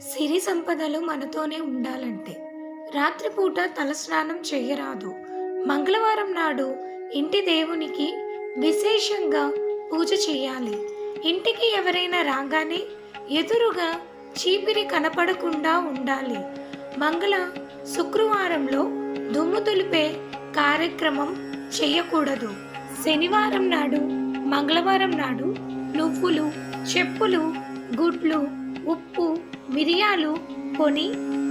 సిరి సంపదలు మనతోనే ఉండాలంటే. రాత్రిపూట తలస్నానం చేయరాదు. మంగళవారం నాడు ఇంటి దేవునికి విశేషంగా పూజ చేయాలి. ఇంటికి ఎవరైనా రాగానే ఎదురుగా చీపిరి కనపడకుండా ఉండాలి. మంగళ శుక్రవారంలో దుమ్ము దులిపే కార్యక్రమం చేయకూడదు. శనివారం నాడు మంగళవారం నాడు నువ్వులు చెప్పులు గుడ్లు ఉప్పు మిరియాలు కొని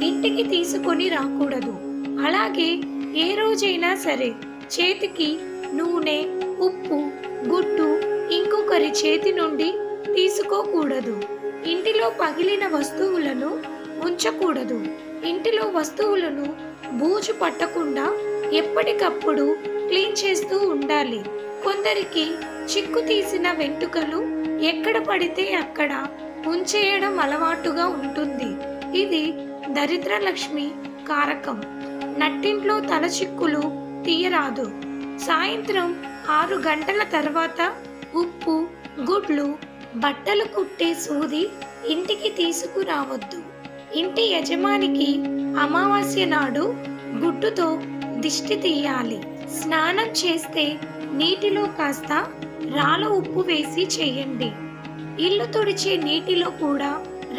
ఇంటికి తీసుకొని రాకూడదు. అలాగే ఏ రోజైనా సరే చేతికి నూనె ఉప్పు గుడ్డు ఇంకొకరి చేతి నుండి తీసుకోకూడదు. ఇంటిలో పగిలిన వస్తువులను ఉంచకూడదు. ఇంటిలో వస్తువులను బూజు పట్టకుండా ఎప్పటికప్పుడు క్లీన్ చేస్తూ ఉండాలి. కొందరికి చిక్కు తీసిన వెంట్రుకలు ఎక్కడ పడితే అక్కడ ఉంచేయడం అలవాటుగా ఉంటుంది. ఇది దరిద్ర లక్ష్మి కారకం. నట్టింట్లో తల చిక్కులు తీయరాదు. సాయంత్రం ఆరు గంటల తర్వాత ఉప్పు గుడ్లు బట్టలు కుట్టే సూది ఇంటికి తీసుకురావద్దు. ఇంటి యజమానికి అమావాస్య నాడు గుడ్డుతో దిష్టి తీయాలి. స్నానం చేస్తే నీటిలో కాస్త రాళ్ళ ఉప్పు వేసి చేయండి. ఇల్లు తుడిచే నీటిలో కూడా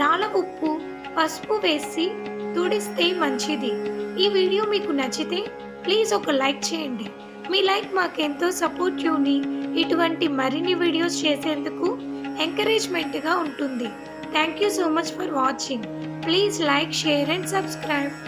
రాళ్ళ ఉప్పు పసుపు వేసి తుడిస్తే మంచిది. ఈ వీడియో మీకు నచ్చితే ప్లీజ్ ఒక లైక్ చేయండి. మీ లైక్ మాకెంతో సపోర్టివ్ని ఇటువంటి మరిన్ని వీడియోస్ చేసేందుకు ఎంకరేజ్మెంట్గా ఉంటుంది. Thank you so much for watching. Please like share and subscribe.